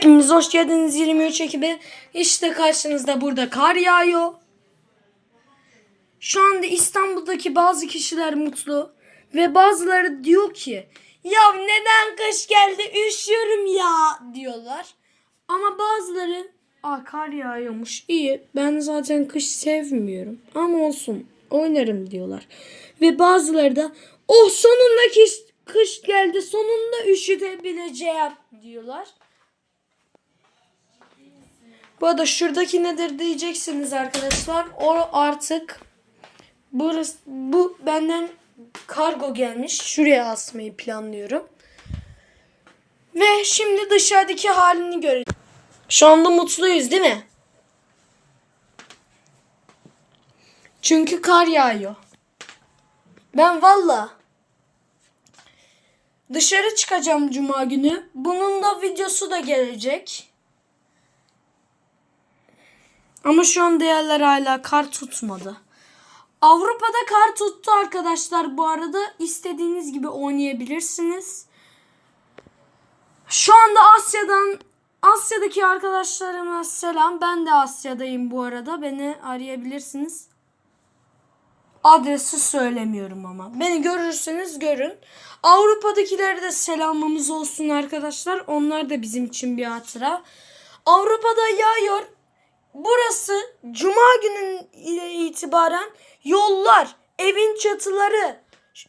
Hepiniz hoş geldiniz 23 ekibi. İşte karşınızda burada kar yağıyor. Şu anda İstanbul'daki bazı kişiler mutlu. Ve bazıları diyor ki ya neden kış geldi üşüyorum ya diyorlar. Ama bazıları Aa kar yağıyormuş iyi ben zaten kış sevmiyorum ama olsun oynarım diyorlar. Ve bazıları da oh sonunda kış, kış geldi sonunda üşütebileceğim diyorlar. Bu arada şuradaki nedir diyeceksiniz arkadaşlar. O artık burası bu benden kargo gelmiş. Şuraya asmayı planlıyorum. Ve şimdi dışarıdaki halini göreceğiz. Şu anda mutluyuz değil mi? Çünkü kar yağıyor. Ben valla dışarı çıkacağım cuma günü. Bunun da videosu da gelecek. Ama şu an değerler hala kar tutmadı. Avrupa'da kar tuttu arkadaşlar bu arada. istediğiniz gibi oynayabilirsiniz. Şu anda Asya'dan Asya'daki arkadaşlarıma selam. Ben de Asya'dayım bu arada. Beni arayabilirsiniz. Adresi söylemiyorum ama. Beni görürseniz görün. Avrupa'dakilere de selamımız olsun arkadaşlar. Onlar da bizim için bir hatıra. Avrupa'da yağıyor. Burası cuma günün itibaren yollar, evin çatıları.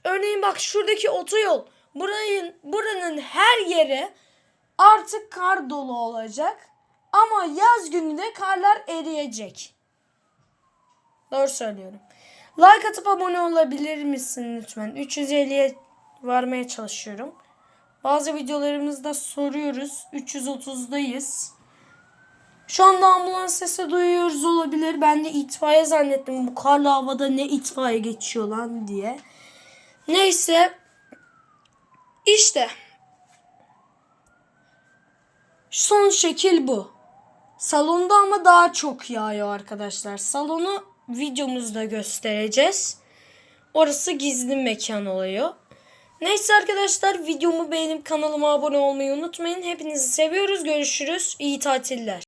Örneğin bak şuradaki otoyol. Burayın, buranın her yeri artık kar dolu olacak. Ama yaz günü de karlar eriyecek. Doğru söylüyorum. Like atıp abone olabilir misin lütfen? 350'ye varmaya çalışıyorum. Bazı videolarımızda soruyoruz. 330'dayız. Şu anda ambulans sesi duyuyoruz olabilir. Ben de itfaiye zannettim. Bu karlı havada ne itfaiye geçiyor lan diye. Neyse. İşte. Son şekil bu. Salonda ama daha çok yağıyor arkadaşlar. Salonu videomuzda göstereceğiz. Orası gizli mekan oluyor. Neyse arkadaşlar videomu beğenip kanalıma abone olmayı unutmayın. Hepinizi seviyoruz. Görüşürüz. İyi tatiller.